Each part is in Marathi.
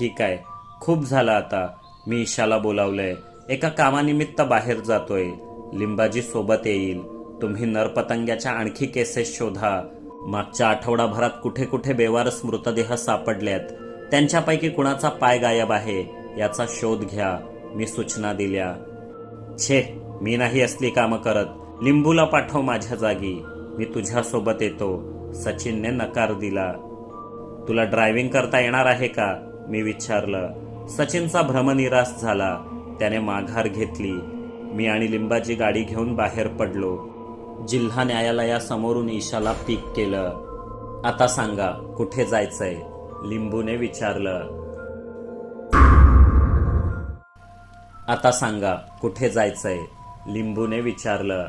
ठीक आहे. खूप झालं आता. मी ईशाला बोलावलंय. एका कामानिमित्त बाहेर जातोय. लिंबाजी सोबत येईल. तुम्ही नरपतंग्याच्या आणखी केसेस शोधा. मागच्या आठवडाभरात कुठे कुठे बेवारस मृतदेह सापडल्यात त्यांच्यापैकी कुणाचा पाय गायब आहे? याचा शोध घ्या. मी सूचना दिल्या. छे मी नाही असली कामं करत. लिंबूला पाठव माझ्या जागी. मी तुझ्यासोबत येतो. सचिनने नकार दिला. तुला ड्रायव्हिंग करता येणार आहे का? मी विचारलं. सचिनचा भ्रमनिराश झाला. त्याने माघार घेतली. मी आणि लिंबाची गाडी घेऊन बाहेर पडलो. जिल्हा न्यायालयासमोरून ईशाला पीक केलं. आता सांगा कुठे जायचंय? लिंबूने विचारलं. आता सांगा कुठे जायचंय? लिंबूने विचारलं.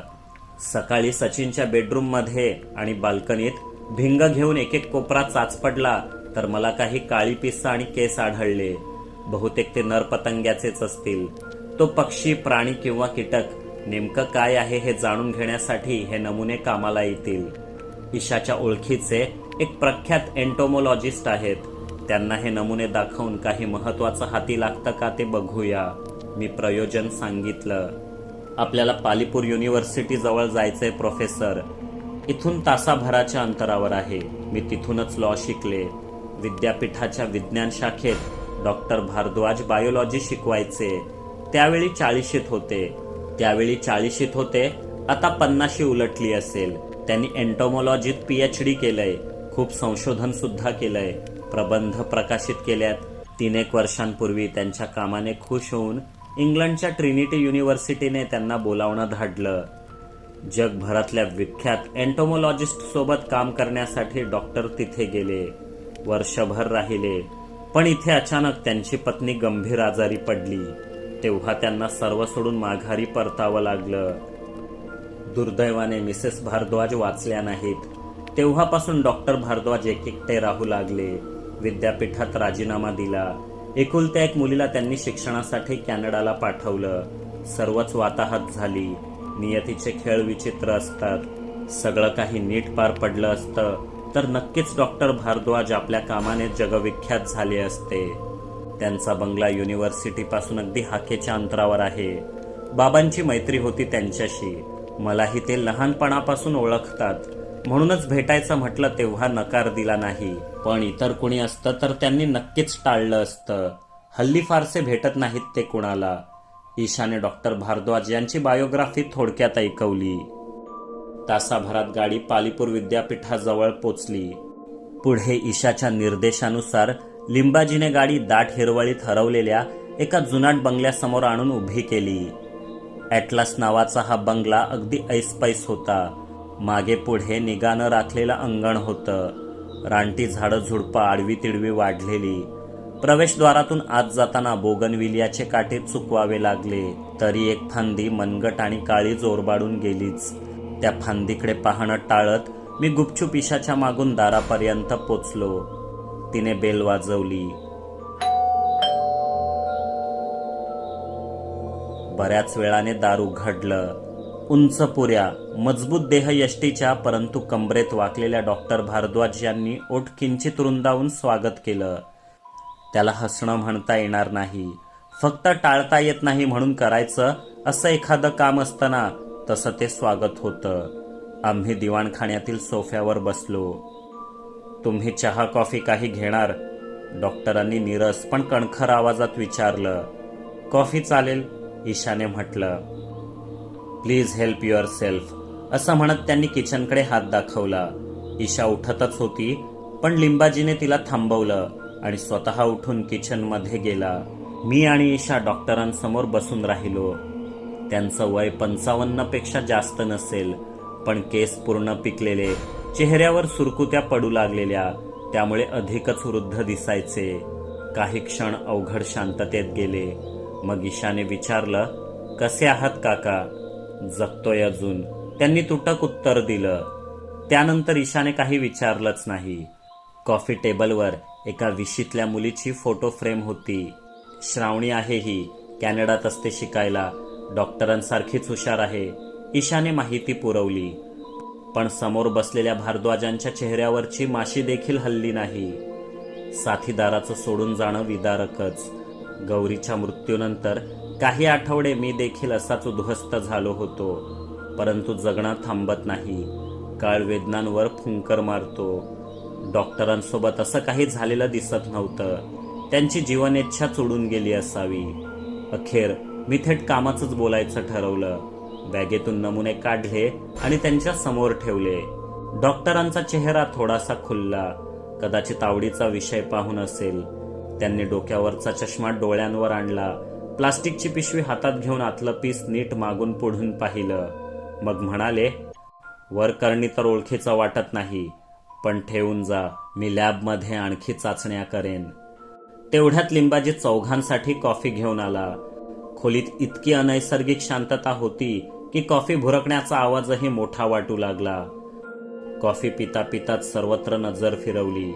सकाळी सचिनच्या बेडरूममध्ये आणि बाल्कनीत भिंग घेऊन एक एक कोपरा चाच पडला तर मला काही काळी पिस्सा आणि केस आढळले. बहुतेक ते नरपतंग्याचेच असतील. तो पक्षी प्राणी किंवा कीटक नेमकं काय आहे हे जाणून घेण्यासाठी हे नमुने कामाला येतील. ईशाच्या ओळखीचे एक प्रख्यात एन्टोमोलॉजिस्ट आहेत. त्यांना हे नमुने दाखवून काही महत्वाचं हाती लागतं का ते बघूया. मी प्रयोजन सांगितलं. आपल्याला पालीपूर युनिव्हर्सिटी जवळ जायचंय प्रोफेसर इथून तासाभराच्या अंतरावर आहे. मी तिथूनच लॉ शिकले. विद्यापीठाच्या विज्ञान शाखेत डॉक्टर भारद्वाज बायोलॉजी शिकवायचे. त्यावेळी चाळीशीत होते. त्यावेळी चाळीशीत होते आता पन्नाशी उलटली असेल. त्यांनी एन्टोमॉलॉजीत पीएच डी केलंय. खूप संशोधन सुद्धा केलंय. प्रबंध प्रकाशित केल्यात. तीन एक वर्षांपूर्वी त्यांच्या कामाने खुश होऊन इंग्लंडच्या ट्रिनिटी युनिव्हर्सिटीने त्यांना बोलावणं धाडलं. जगभरातल्या विख्यात एन्टोमोलॉजिस्ट सोबत काम करण्यासाठी डॉक्टर तिथे गेले. वर्षभर राहिले. पण इथे अचानक त्यांची पत्नी गंभीर आजारी पडली. तेव्हा त्यांना सर्व सोडून माघारी परतावं लागलं. दुर्दैवाने मिसेस भारद्वाज वाचल्या नाहीत. तेव्हापासून डॉक्टर भारद्वाज एकटे राहू लागले. विद्यापीठात राजीनामा दिला. एकुलत्या एक मुलीला त्यांनी शिक्षणासाठी कॅनडाला पाठवलं. सर्वच वाताहत झाली. नियतीचे खेळ विचित्र असतात. सगळं काही नीट पार पडलं असतं तर नक्कीच डॉक्टर भारद्वाज आपल्या कामाने जगविख्यात झाले असते. त्यांचा बंगला युनिव्हर्सिटीपासून अगदी हाकेच्या अंतरावर आहे. बाबांची मैत्री होती त्यांच्याशी. मलाही ते लहानपणापासून ओळखतात. म्हणूनच भेटायचं म्हटलं तेव्हा नकार दिला नाही. पण इतर कुणी असतं तर त्यांनी नक्कीच टाळलं असतं. हल्ली फारसे भेटत नाहीत ते कुणाला. ईशाने डॉक्टर भारद्वाज यांची बायोग्राफी थोडक्यात ऐकवली. तासाभरात गाडी पालीपूर विद्यापीठाजवळ पोचली. पुढे ईशाच्या निर्देशानुसार लिंबाजीने गाडी दाट हिरवळीत हरवलेल्या एका जुनाट बंगल्यासमोर आणून उभी केली. ॲटलास नावाचा हा बंगला अगदी ऐसपैस होता. मागे पुढे निगानं राखलेलं अंगण होतं. रानटी झाडं झुडपं आडवी तिडवी वाढलेली. प्रवेशद्वारातून आत जाताना बोगनविलियाचे काटे चुकवावे लागले. तरी एक फांदी मनगट आणि काळी जोरबाडून गेलीच. त्या फांदीकडे पाहणं टाळत मी गुपचूप इशाच्या मागून दारापर्यंत पोचलो. तिने बेल वाजवली. बऱ्याच वेळाने दार उघडलं. उंच पुऱ्या मजबूत देह यष्टीच्या परंतु कंबरेत वाकलेल्या डॉक्टर भारद्वाज यांनी ओठ किंचित रुंदावून स्वागत केलं. त्याला हसणं म्हणता येणार नाही. फक्त टाळता येत नाही म्हणून करायचं असं एखादं काम असताना तसं ते स्वागत होतं. आम्ही दिवाणखाण्यातील सोफ्यावर बसलो. तुम्ही चहा कॉफी काही घेणार? डॉक्टरांनी नीरस पण कणखर आवाजात विचारलं. कॉफी चालेल? ईशाने म्हटलं. प्लीज हेल्प युअर सेल्फ असं म्हणत त्यांनी किचनकडे हात दाखवला. ईशा उठतच होती पण लिंबाजीने तिला थांबवलं आणि स्वतः उठून किचनमध्ये गेला. मी आणि ईशा डॉक्टरांसमोर बसून राहिलो. त्यांचं वय पंचावन्नपेक्षा जास्त नसेल पण केस पूर्ण पिकलेले चेहऱ्यावर सुरकुत्या पडू लागलेल्या त्यामुळे अधिकच वृद्ध दिसायचे. काही क्षण अवघड शांततेत गेले. मग ईशाने विचारलं कसे आहात काका? जगतोय अजून. त्यांनी तुटक उत्तर दिलं. त्यानंतर ईशाने काही विचारलंच नाही. कॉफी टेबलवर एका विशीतल्या मुलीची फोटो फ्रेम होती. श्रावणी आहे ही. कॅनडात असते शिकायला. डॉक्टरांसारखीच हुशार आहे. ईशाने माहिती पुरवली. पण समोर बसलेल्या भारद्वाजांच्या चेहऱ्यावरची माशी देखील हल्ली नाही. साथीदाराचं सोडून जाणं विदारकच. गौरीच्या मृत्यूनंतर काही आठवडे मी देखील असाच उद्ध्वस्त झालो होतो. परंतु जगणं थांबत नाही. काळ वेदनांवर फुंकर मारतो. डॉक्टरांसोबत असं काही झालेलं दिसत नव्हतं. त्यांची जीवनेच्छा चोडून गेली असावी. अखेर मी थेट कामाचंच बोलायचं ठरवलं. बॅगेतून नमुने काढले आणि त्यांच्यासमोर ठेवले. डॉक्टरांचा चेहरा थोडासा खुलला. कदाचित आवडीचा विषय पाहून असेल. त्यांनी डोक्यावरचा चष्मा डोळ्यांवर आणला. प्लास्टिकची पिशवी हातात घेऊन आतलं पीस नीट मागून पुढून पाहिलं. मग म्हणाले वर करणी तर ओळखीचा वाटत नाही पण ठेवून जा मी लॅबमध्ये आणखी चाचण्या करेन. तेवढ्यात लिंबाजी चौघांसाठी कॉफी घेऊन आला. खोलीत इतकी अनैसर्गिक शांतता होती की कॉफी भुरकण्याचा आवाजही मोठा वाटू लागला. कॉफी पिता पिताच सर्वत्र नजर फिरवली.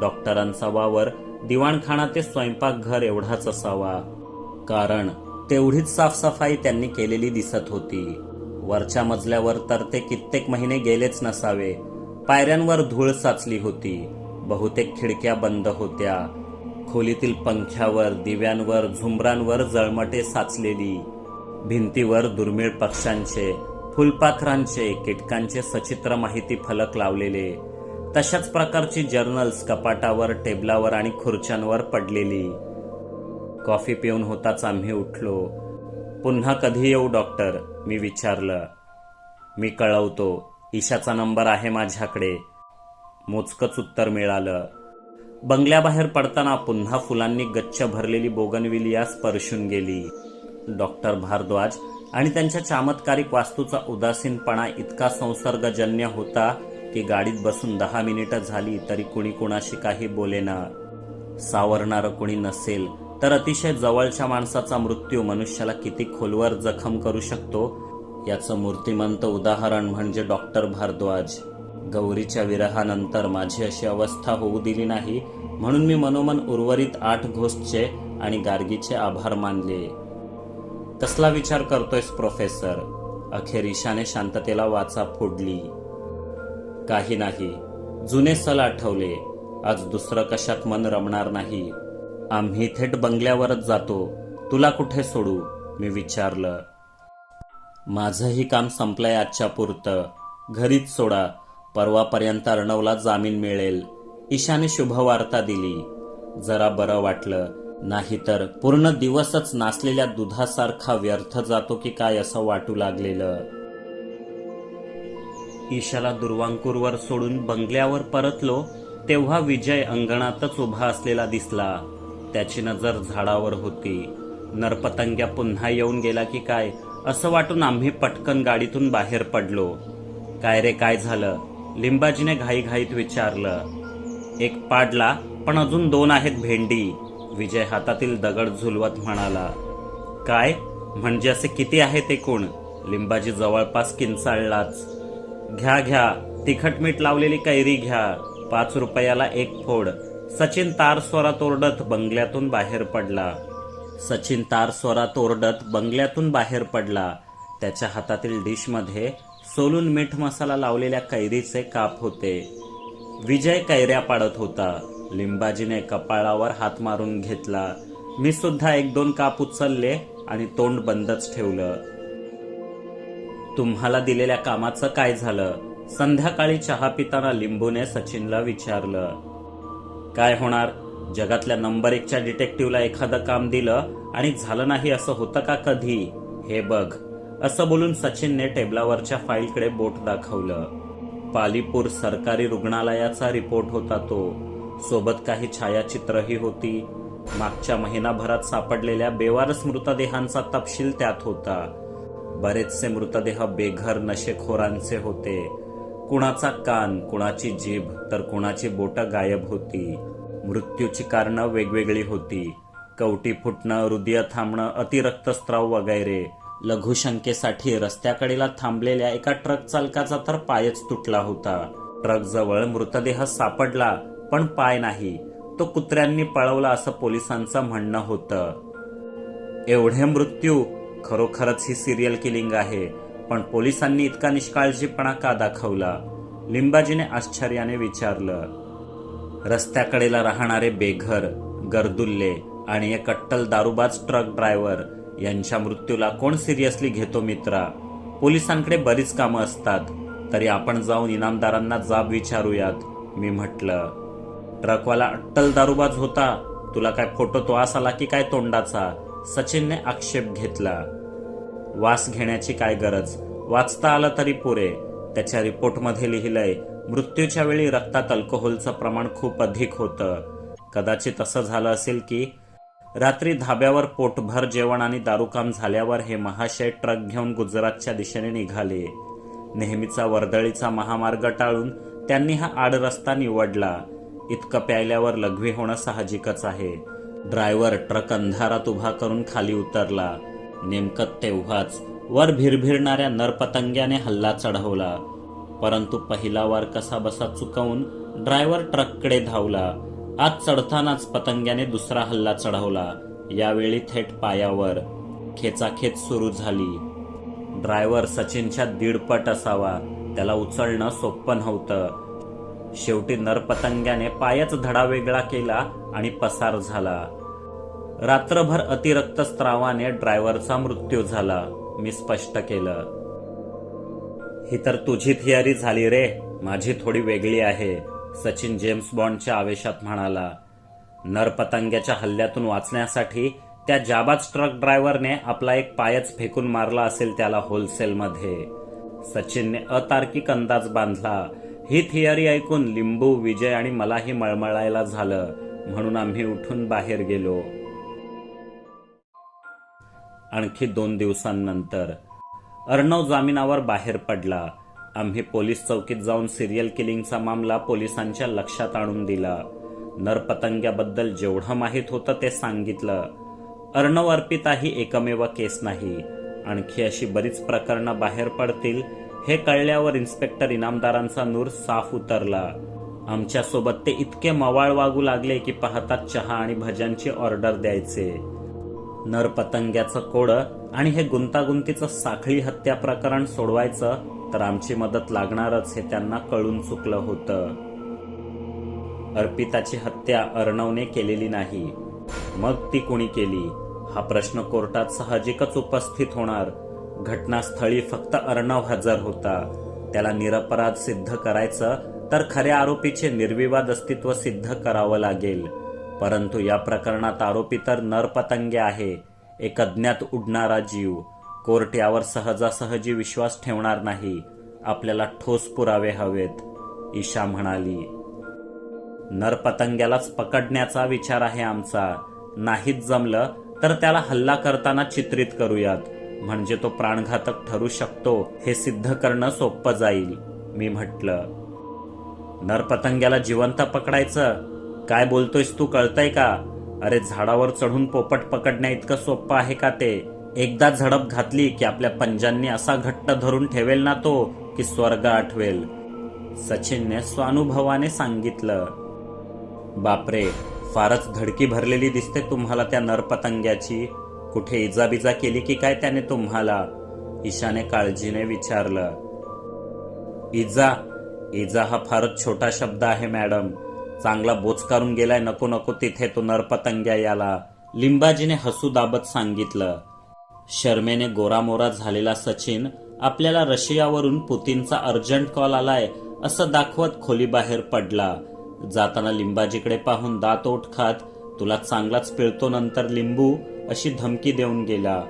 डॉक्टरांचा वावर दिवाणखाना ते स्वयंपाकघर एवढाच असावा. कारण तेवढीच साफसफाई त्यांनी केलेली दिसत होती. वरच्या मजल्यावर तर ते कित्येक महिने गेलेच नसावे. पायऱ्यांवर धूळ साचली होती. बहुतेक खिडक्या बंद होत्या. खोलीतील पंख्यावर दिव्यांवर झुंबरांवर जळमटे साचलेली. भिंतीवर दुर्मिळ पक्ष्यांचे फुलपाखरांचे कीटकांचे सचित्र माहिती फलक लावलेले. तशाच प्रकारची जर्नल्स कपाटावर टेबलावर आणि खुर्च्यांवर पडलेली. कॉफी पिऊन होताच आम्ही उठलो. पुन्हा कधी येऊ डॉक्टर मी विचारलं. मी कळवतो. ईशाचा नंबर आहे माझ्याकडे. मोजकच उत्तर मिळालं. बंगल्याबाहेर पडताना पुन्हा फुलांनी गच्च भरलेली बोगनविलिया स्पर्शून गेली. डॉक्टर भारद्वाज आणि त्यांच्या चमत्कारिक वास्तूचा उदासीनपणा इतका संसर्गजन्य होता की गाडीत बसून दहा मिनिटं झाली तरी कुणी कुणाशी काही बोलेना सावरणारं कुणी नसेल तर अतिशय जवळच्या माणसाचा मृत्यू मनुष्याला किती खोलवर जखम करू शकतो याचं मूर्तिमंत उदाहरण म्हणजे डॉक्टर भारद्वाज. गौरीच्या विरहानंतर माझी अशी अवस्था होऊ दिली नाही म्हणून मी मनोमन उर्वरित आठ घोषचे आणि गार्गीचे आभार मानले. कसला विचार करतोयस प्रोफेसर? अखेर ईशाने शांततेला वाचा फोडली. काही नाही. जुने सल आठवले. आज दुसरं कशात मन रमणार नाही. आम्ही थेट बंगल्यावरच जातो. तुला कुठे सोडू? मी विचारलं. माझंही काम संपलंय आजच्या पुरतं. घरीच सोडा. परवापर्यंत अर्णवला जामीन मिळेल. ईशाने शुभवार्ता दिली. जरा बरं वाटलं. नाहीतर पूर्ण दिवसच नासलेल्या दुधासारखा व्यर्थ जातो की काय असं वाटू लागलेलं. ईशाला दुर्वांकूरवर सोडून बंगल्यावर परतलो तेव्हा विजय अंगणातच उभा असलेला दिसला. त्याची नजर झाडावर होती. नरपतंग्या पुन्हा येऊन गेला की काय? असं वाटून आम्ही पटकन गाडीतून बाहेर पडलो. काय रे काय झालं? लिंबाजीने घाईघाईत विचारलं. एक पाडला पण अजून दोन आहेत भेंडी. विजय हातातील दगड झुलवत म्हणाला काय? म्हणजे असे किती आहेत एकूण लिंबाजी जवळपास किंचाळलाच. घ्या घ्या. तिखट मीठ लावलेली कैरी घ्या. पाच रुपयाला एक फोड. सचिन तार स्वरात ओरडत बंगल्यातून बाहेर पडला. सचिन तार स्वरात ओरडत बंगल्यातून बाहेर पडला. त्याच्या हातातील डिशमध्ये सोलून मीठ मसाला लावलेल्या कैरीचे काप होते. विजय कैऱ्या पाडत होता. लिंबाजीने कपाळावर हात मारून घेतला. मी सुद्धा एक दोन काप उचलले आणि तोंड बंदच ठेवलं. तुम्हाला दिलेल्या कामाचं काय झालं? संध्याकाळी चहा पिताना लिंबूने सचिनला विचारलं काय होणार? जगातल्या नंबर एकच्या डिटेक्टिव्हला एखादं काम दिलं आणि झालं नाही असं होतं का कधी? हे बघ असं बोलून सचिनने टेबलावरच्या फाईलकडे बोट दाखवलं. पालीपूर सरकारी रुग्णालयाचा रिपोर्ट होता तो. सोबत काही छायाचित्रही होती. मागच्या महिनाभरात सापडलेल्या बेवारस मृतदेहांचा तपशील त्यात होता. बरेचसे मृतदेह बेघर नशेखोरांचे होते. कुणाचा कान कुणाची जीभ तर कुणाची बोटं गायब होती. मृत्यूची कारणं वेगवेगळी होती. कवटी फुटणं हृदय थांबणं अतिरक्तस्राव वगैरे. लघुशंकेसाठी रस्त्याकडेला थांबलेल्या एका ट्रक चालकाचा तर पायच तुटला होता. ट्रक जवळ मृतदेह सापडला पण पाय नाही. तो कुत्र्यांनी पळवला असं पोलिसांचं म्हणणं होतं. एवढे मृत्यू खरोखरच ही सिरियल किलिंग आहे. पण पोलिसांनी इतका निष्काळजीपणा का दाखवला? लिंबाजीने आश्चर्याने विचारलं. रस्त्याकडेला राहणारे बेघर गर्दुल्ले आणि एक कट्टल दारुबाज ट्रक ड्रायव्हर यांच्या मृत्यूला कोण सिरियसली घेतो मित्रा? पोलिसांकडे बरीच कामं असतात. तरी आपण जाऊन इनामदारांना जाब विचारूयात मी म्हटलं. ट्रकवाला अट्टल दारुबाज होता. तुला काय फोटो तो आला की काय तोंडाचा? सचिनने आक्षेप घेतला. वास घेण्याची काय गरज? वाचता आलं तरी पुरे. त्याच्या रिपोर्टमध्ये लिहिलंय मृत्यूच्या वेळी रक्तात अल्कोहोलचं प्रमाण खूप अधिक होतं. कदाचित असं झालं असेल की रात्री धाब्यावर पोटभर जेवण आणि दारूकाम झाल्यावर हे महाशय ट्रक घेऊन गुजरातच्या दिशेने निघाले. नेहमीचा वर्दळीचा महामार्ग टाळून त्यांनी हा आड रस्ता निवडला. इतकं प्यायल्यावर लघवी होणं साहजिकच आहे. ड्रायव्हर ट्रक अंधारात उभा करून खाली उतरला. नेमकं तेव्हाच वर भिरभिरणाऱ्या नरपतंग्याने हल्ला चढवला. परंतु पहिला वार कसा बसा चुकवून ड्रायव्हर ट्रककडे धावला. आत चढतानाच पतंग्याने दुसरा हल्ला चढवला. यावेळी थेट पायावर खेचाखेच सुरू झाली. ड्रायव्हर सचिनच्या दीडपट असावा. त्याला उचलणं सोपं नव्हतं. शेवटी नरपतंग्याने पायच धडा वेगळा केला आणि पसार झाला. रात्रभर अतिरक्त स्त्रावाने ड्रायव्हरचा मृत्यू झाला मी स्पष्ट केलं. ही तर तुझी थिअरी झाली रे माझी थोडी वेगळी आहे सचिन जेम्स बॉन्डच्या आवेशात म्हणाला. नरपतंग्याच्या हल्ल्यातून वाचण्यासाठी त्या जाबाज ट्रक ड्रायव्हरने आपला एक पायच फेकून मारला असेल त्याला होलसेलमध्ये. सचिनने अतार्किक अंदाज बांधला. ही थिअरी ऐकून लिंबू विजय आणि मलाही मळमळायला झालं म्हणून आम्ही उठून बाहेर गेलो. आणखी दोन दिवसांनंतर. अर्णव जामिनावर बाहेर पडला. आम्ही पोलीस चौकीत जाऊन सिरियल किलिंगचा मामला पोलिसांच्या लक्षात आणून दिला. नरपतंग्याबद्दल जेवढं माहीत होतं ते सांगितलं. अर्णव अर्पिताही एकमेव केस नाही. आणखी अशी बरीच प्रकरणं बाहेर पडतील हे कळल्यावर इन्स्पेक्टर इनामदारांचा नूर साफ उतरला. आमच्यासोबत ते इतके मवाळ वागू लागले की पाहतात चहा आणि भज्यांची ऑर्डर द्यायचे. नरपतंग्याचं कोडं आणि हे गुंतागुंतीचं साखळी हत्या प्रकरण सोडवायचं तर आमची मदत लागणारच हे त्यांना कळून चुकलं होतं. अर्पिताची हत्या अर्णवने केलेली नाही. मग ती कोणी केली? हा प्रश्न कोर्टात साहजिकच उपस्थित होणार. घटनास्थळी फक्त अर्णव हजर होता. त्याला निरपराध सिद्ध करायचं तर खऱ्या आरोपीचे निर्विवाद अस्तित्व सिद्ध करावं लागेल. परंतु या प्रकरणात आरोपी तर नरपतंगे आहे. एक अज्ञात उडणारा जीव. कोर्ट यावर सहजासहजी विश्वास ठेवणार नाही. आपल्याला ठोस पुरावे हवेत. ईशा म्हणाली नरपतंग्यालाच पकडण्याचा विचार आहे आमचा. नाहीच जमलं तर त्याला हल्ला करताना चित्रित करूयात. म्हणजे तो प्राणघातक ठरू शकतो हे सिद्ध करणं सोपं जाईल. मी म्हटलं नरपतंग्याला जिवंत पकडायचं? काय बोलतोयस तू कळतंय का? अरे झाडावर चढून पोपट पकडण्या इतकं सोपं आहे का ते? एकदा झडप घातली की आपल्या पंजांनी असा घट्ट धरून ठेवेल ना तो की स्वर्ग आठवेल. सचिनने स्वानुभवाने सांगितलं. बापरे फारच धडकी भरलेली दिसते तुम्हाला त्या नरपतंग्याची. कुठे इजाबिजा केली की काय त्याने तुम्हाला? ईशाने काळजीने विचारलं. इजा इजा हा फारच छोटा शब्द आहे मॅडम. चांगला बोचकारून गेलाय नको नको तिथे तो नरपतंग्या याला. लिंबाजीने हसू दाबत सांगितलं. शर्मेने गोरामोरा झालेला सचिन आपल्याला रशियावरून पुतीनचा अर्जंट कॉल आलाय असं दाखवत खोलीबाहेर पडला. जाताना लिंबाजीकडे पाहून दात ओठ खात तुला चांगलाच पिळतो नंतर लिंबू अशी धमकी देऊन गेला.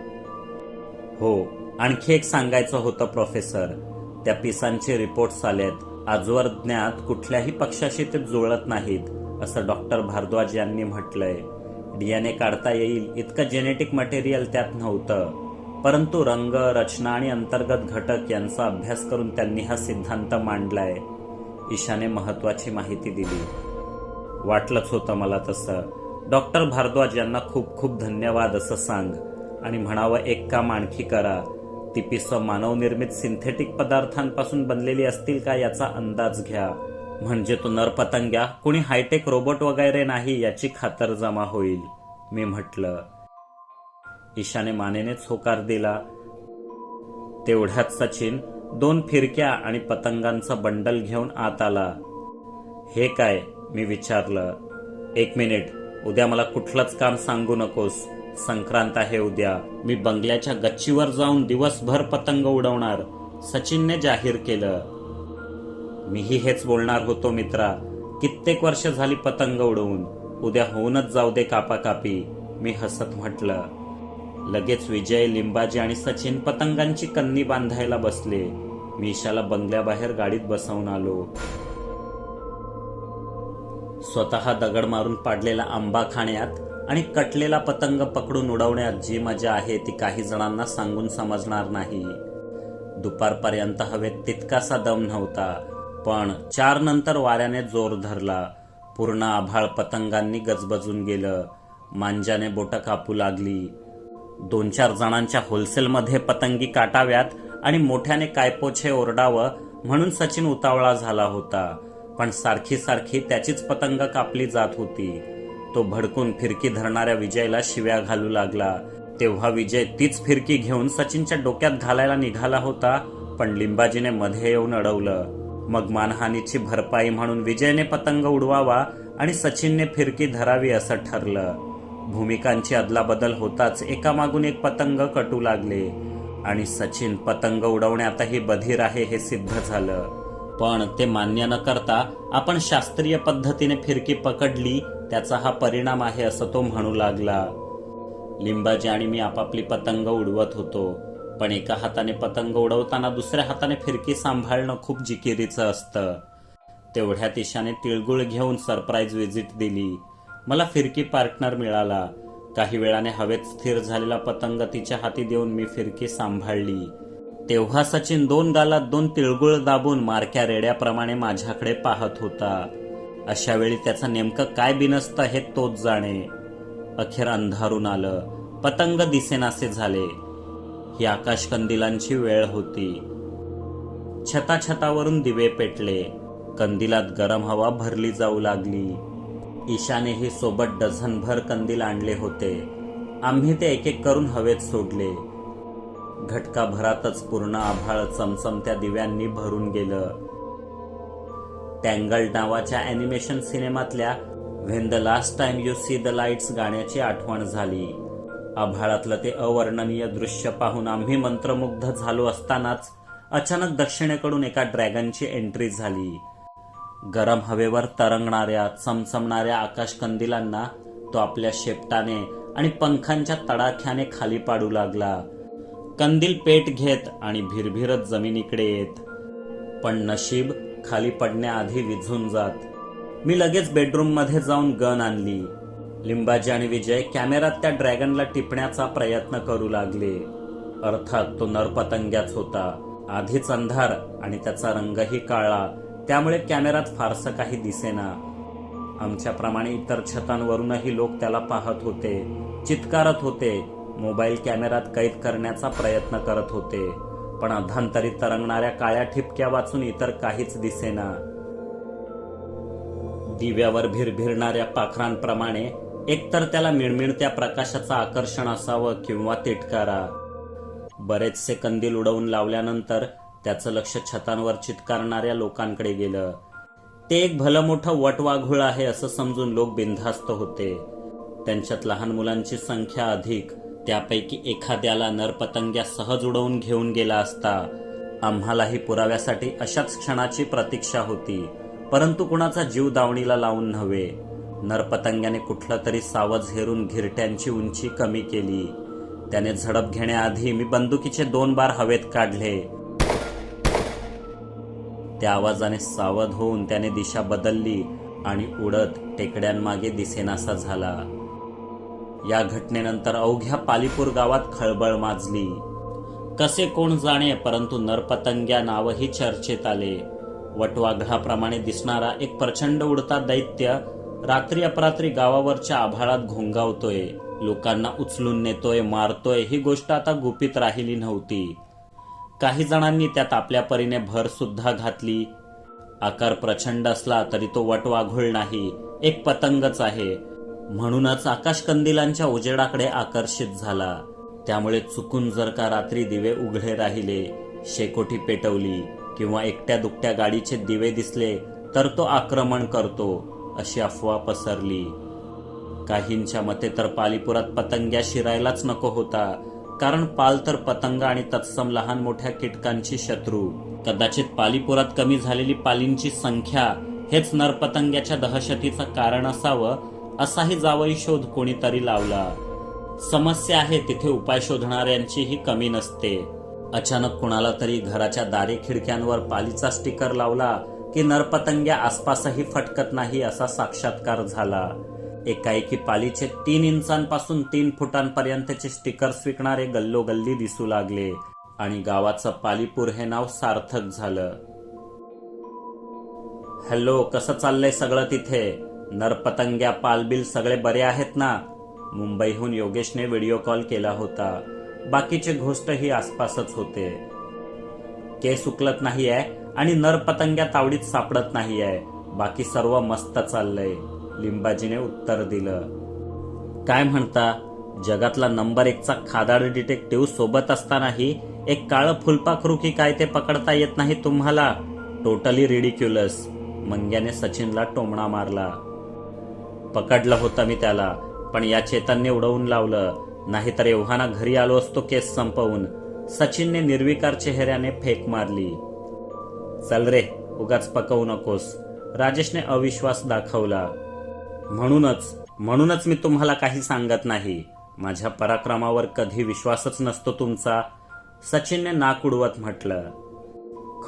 हो आणखी एक सांगायचं होतं प्रोफेसर त्या पिसांचे रिपोर्ट्स आलेत. आजवर ज्ञात कुठल्याही पक्षाशी ते जुळत नाहीत असं डॉक्टर भारद्वाज यांनी म्हटलंय. डीएनए काढता येईल इतकं जेनेटिक मटेरियल त्यात नव्हतं. परंतु रंग रचना आणि अंतर्गत घटक यांचा अभ्यास करून त्यांनी हा सिद्धांत मांडलाय. ईशाने महत्वाची माहिती दिली. वाटलंच होतं मला तसं. डॉक्टर भारद्वाज यांना खूप खूप धन्यवाद असं सांग. आणि म्हणावं एक काम आणखी करा. ती पिसं मानवनिर्मित सिंथेटिक पदार्थांपासून बनलेली असतील का याचा अंदाज घ्या. म्हणजे तो नरपतंग्या कोणी हायटेक रोबोट वगैरे नाही याची खातर जमा होईल मी म्हटलं. ईशाने मानेनेच होकार दिला. तेवढ्यात सचिन दोन फिरक्या आणि पतंगांचं बंडल घेऊन आत आला. हे काय? मी विचारलं. एक मिनिट उद्या मला कुठलंच काम सांगू नकोस. संक्रांत आहे उद्या. मी बंगल्याच्या गच्चीवर जाऊन दिवसभर पतंग उडवणार सचिनने जाहीर केलं. मीही हेच बोलणार होतो मित्रा कित्येक वर्ष झाली पतंग उडवून उद्या होऊनच जाऊ दे कापाकापी मी हसत म्हटलं. लगेच विजय लिंबाजी आणि सचिन पतंगांची कन्नी बांधायला बसले. मी ईशाला बंगल्याबाहेर गाडीत बसवून आलो. स्वतः दगड मारून पाडलेला आंबा खाण्यात आणि कटलेला पतंग पकडून उडवण्यात जी मजा आहे ती काही जणांना सांगून समजणार नाही. दुपारपर्यंत हवेत तितकासा दम नव्हता पण चार नंतर वाऱ्याने जोर धरला. पूर्ण आभाळ पतंगांनी गजबजून गेलं. मांजाने बोटं कापू लागली. दोन चार जणांच्या होलसेलमध्ये पतंगी काटाव्यात आणि मोठ्याने कायपोछे ओरडावं म्हणून सचिन उतावळा झाला होता. पण सारखी सारखी त्याचीच पतंग कापली जात होती. तो भडकून फिरकी धरणाऱ्या विजयला शिव्या घालू लागला. तेव्हा विजय तीच फिरकी घेऊन सचिनच्या डोक्यात घालायला निघाला होता पण लिंबाजीने मध्ये येऊन अडवलं. मग मानहानीची भरपाई म्हणून विजयने पतंग उडवावा आणि सचिनने फिरकी धरावी असं ठरलं. भूमिकांची अदलाबदल होताच एकामागून एक पतंग कटू लागले. आणि सचिन पतंग उडवण्यातही बधीर आहे हे सिद्ध झालं. पण ते मान्य न करता आपण शास्त्रीय पद्धतीने फिरकी पकडली त्याचा हा परिणाम आहे असं तो म्हणू लागला. लिंबाजी आणि मी आपापली पतंग उडवत होतो. पण एका हाताने पतंग उडवताना दुसऱ्या हाताने फिरकी सांभाळणं खूप जिकिरीचं असतं. तेवढ्यात ईशाने तिळगुळ घेऊन सरप्राईज व्हिजिट दिली. मला फिरकी पार्टनर मिळाला. काही वेळाने हवेत स्थिर झालेला पतंग तिच्या हाती देऊन मी फिरकी सांभाळली. तेव्हा सचिन दोन गालात दोन तिळगुळ दाबून मारक्या रेड्याप्रमाणे माझ्याकडे पाहत होता. अशा वेळी त्याचं नेमकं काय बिनसतं हे तोच जाणे. अखेर अंधारून आलं. पतंग दिसेनासे झाले. ही आकाशकंदिलांची वेळ होती. छताछतावरून दिवे पेटले. कंदिलात गरम हवा भरली जाऊ लागली. ईशानेही सोबत डझनभर कंदील आणले होते. आम्ही ते एक एक करून हवेत सोडले. घटकाभरातच पूर्ण आभाळ चमचमत्या दिव्यांनी भरून गेलं. टँगल नावाच्या animation सिनेमातल्या when the last time you see the lights गाण्याची आठवण झाली. आभाळातलं ते अवर्णनीय दृश्य पाहून आम्ही मंत्रमुग्ध झालो असतानाच अचानक दक्षिणेकडून एका ड्रॅगनची एंट्री झाली. गरम हवेवर तरंगणाऱ्या चमचमणाऱ्या आकाशकंदिलांना तो आपल्या शेपटाने आणि पंखांच्या तडाख्याने खाली पाडू लागला. कंदील पेट घेत आणि भिरभिरत जमिनीकडे येत. पण नशीब खाली पडण्याआधी विझून जात. मी लगेच बेडरूममध्ये जाऊन गन आणली. लिंबाजी आणि विजय कॅमेरात त्या ड्रॅगनला टिपण्याचा प्रयत्न करू लागले. अर्थात तो नरपतंग्याच होता. आधीच अंधार आणि त्याचा रंगही काळा. त्यामुळे कॅमेरात फारसं काही दिसेना. आमच्याप्रमाणे इतर छतांवरूनही लोक त्याला पाहत होते. चित्कारत होते. मोबाईल कॅमेरात कैद करण्याचा प्रयत्न करत होते. पण अधांतरी तरंगणाऱ्या काळ्या ठिपक्या वाचून इतर काहीच दिसेना. दिव्यावर भिरभिरणाऱ्या पाखरांप्रमाणे एकतर त्याला मिळमिळत्या प्रकाशाचं आकर्षण असावं किंवा तिटकारा. बरेचसे कंदील उडवून लावल्यानंतर त्याचं लक्ष छतांवर चिटकारणाऱ्या लोकांकडे गेलं. ते एक भलं मोठं वटवाघूळ आहे असं समजून लोक बिनधास्त होते. त्यांच्यात लहान मुलांची संख्या अधिक त्यापैकी एखाद्याला नरपतंग्या सहज उडवून घेऊन गेला असता आम्हालाही पुराव्यासाठी अशाच क्षणाची प्रतीक्षा होती. परंतु कुणाचा जीव दावणीला लावून नव्हे. नरपतंग्याने कुठलं तरी सावज हेरून घिरट्यांची उंची कमी केली. त्याने झडप घेण्याआधी मी बंदुकीचे दोन बार हवेत काढले. त्या आवाजाने सावध होऊन त्याने दिशा बदलली आणि उडत टेकड्यांमागे दिसेनासा झाला. या घटनेनंतर अवघ्या पालीपूर गावात खळबळ माजली. कसे कोण जाणे परंतु नरपतंग्या नावही चर्चेत आले. वटवाघळाप्रमाणे दिसणारा एक प्रचंड उडता दैत्य रात्री अपरात्री गावावरच्या आभाळात घोंगावतोय. लोकांना उचलून नेतोय मारतोय ही गोष्ट आता गुपित राहिली नव्हती. काही जणांनी त्यात आपल्या परीने भर सुद्धा घातली. आकार प्रचंड असला तरी तो वटवाघुळ नाही एक पतंगच आहे. म्हणूनच आकाशकंदिलांच्या उजेडाकडे आकर्षित झाला. त्यामुळे चुकून जर का रात्री दिवे उघडे राहिले शेकोटी पेटवली किंवा एकट्या दुकट्या गाडीचे दिवे दिसले तर तो आक्रमण करतो अशी अफवा पसरली. काहींच्या मते तर पालीपुरात पतंग्या शिरायलाच नको होता कारण पाल तर पतंग आणि तत्सम लहान मोठ्या कीटकांची शत्रू. कदाचित पालीपुरात कमी झालेली पालींची संख्या हेच नरपतंग्याच्या दहशतीचं कारण असावं असाही जावई शोध कोणीतरी लावला. समस्या आहे तिथे उपाय शोधणाऱ्यांचीही कमी नसते. अचानक कुणाला तरी घराच्या दारे खिडक्यांवर पालीचा स्टिकर लावला की नरपतंग्या आसपासही फटकत नाही असा साक्षात्कार झाला. एकाएकी पालीचे तीन इंचांपासून तीन फुटांपर्यंतचे स्टिकर्स विकणारे गल्लोगल्ली दिसू लागले आणि गावाचं पालीपूर हे नाव सार्थक झालं. हॅलो कसं चाललंय सगळं तिथे? नरपतंग्या पालबिल सगळे बरे आहेत ना? मुंबईहून योगेशने व्हिडिओ कॉल केला होता. बाकीचे घोष्टही आसपासच होते. केस उकलत नाहीये आणि नरपतंग्या तावडीत सापडत नाहीये. बाकी सर्व मस्त चाललंय लिंबाजीने उत्तर दिलं. काय म्हणता? जगातला नंबर एकचा खादाड डिटेक्टिव्ह सोबत असतानाही एक काळं फुलपाखरू की काय ते पकडता येत नाही तुम्हाला? टोटली रिडिक्युलस मंग्याने सचिनला टोमणा मारला. पकडलं होतं मी त्याला. पण या चेतनने उडवून लावलं. नाहीतर एव्हाना घरी आलो असतो केस संपवून. सचिनने निर्विकार चेहऱ्याने फेक मारली. चल रे उगाच पकवू नकोस. राजेशने अविश्वास दाखवला. म्हणूनच म्हणूनच मी तुम्हाला काही सांगत नाही. माझ्या पराक्रमावर कधी विश्वासच नसतो तुमचा सचिनने नाक उडवत म्हटलं.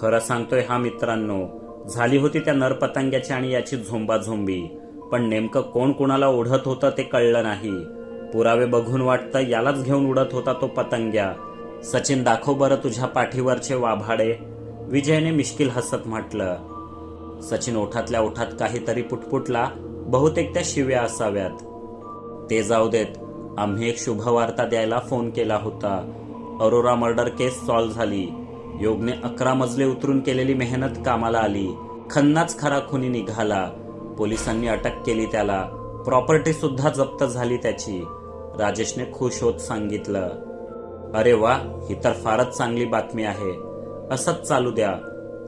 खरं सांगतोय हा मित्रांनो झाली होती त्या नरपतंग्याची आणि याची झोंबाझोंबी. पण नेमकं कोण कुणाला ओढत होतं ते कळलं नाही. पुरावे बघून वाटतं यालाच घेऊन उडत होता तो पतंग्या. सचिन दाखव बरं तुझ्या पाठीवरचे वाभाडे. विजयने मिश्किल हसत म्हटलं. सचिन ओठातल्या ओठात काहीतरी पुटपुटला बहुतेक त्या शिव्या असाव्यात. ते जाऊ देत. आम्ही एक शुभवार्ता द्यायला फोन केला होता. अरोरा मर्डर केस सॉल्व्ह झाली. योगने अकरा मजले उतरून केलेली मेहनत कामाला आली. खन्नाच खरा खुनी निघाला. पोलिसांनी अटक केली त्याला. प्रॉपर्टी सुद्धा जप्त झाली त्याची. राजेशने खुश होत सांगितलं. अरे वा ही तर फारच चांगली बातमी आहे. असंच चालू द्या.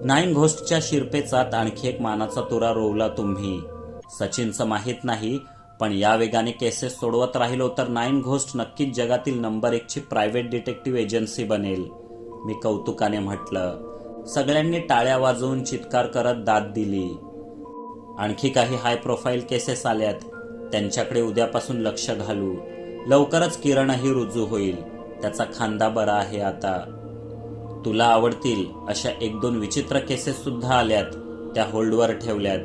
नाईन घोस्टच्या शिरपेचात आणखी एक मानाचा तुरा रोवला तुम्ही. सचिनचं माहीत नाही पण या वेगाने केसेस सोडवत राहिलो तर नाईन घोस्ट नक्कीच जगातील नंबर एकची प्रायव्हेट डिटेक्टिव्ह एजन्सी बनेल मी कौतुकाने म्हटलं. सगळ्यांनी टाळ्या वाजवून चित्कार करत दाद दिली. आणखी काही हाय प्रोफाईल केसेस आल्यात. त्यांच्याकडे उद्यापासून लक्ष घालू. लवकरच किरणही रुजू होईल. त्याचा खांदा बरा आहे आता. तुला आवडतील अशा एक दोन विचित्र केसेस सुद्धा आल्यात त्या होल्डवर ठेवल्यात.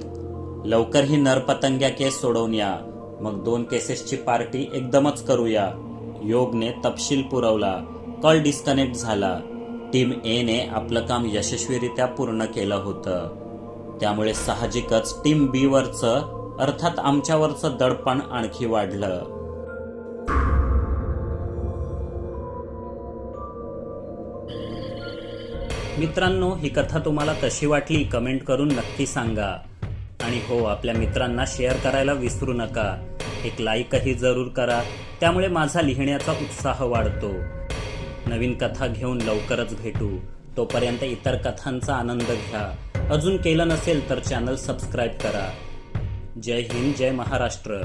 लवकर ही नरपतंग्या केस सोडवून या. मग दोन केसेसची पार्टी एकदमच करूया. योगने तपशील पुरवला. कॉल डिस्कनेक्ट झाला. टीम ए ने आपलं काम यशस्वीरित्या पूर्ण केलं होतं. त्यामुळे साहजिकच टीम बीवरचं अर्थात आमच्यावरचं दडपण आणखी वाढलं. मित्रांनो ही कथा तुम्हाला कशी वाटली कमेंट करून नक्की सांगा. आणि हो आपल्या मित्रांना शेअर करायला विसरू नका. एक लाईकही जरूर करा. त्यामुळे माझा लिहिण्याचा उत्साह वाढतो. नवीन कथा घेऊन लवकरच भेटू. तोपर्यंत इतर कथांचा आनंद घ्या. अजून केलं नसेल तर चॅनल सबस्क्राईब करा. जय हिंद जय महाराष्ट्र.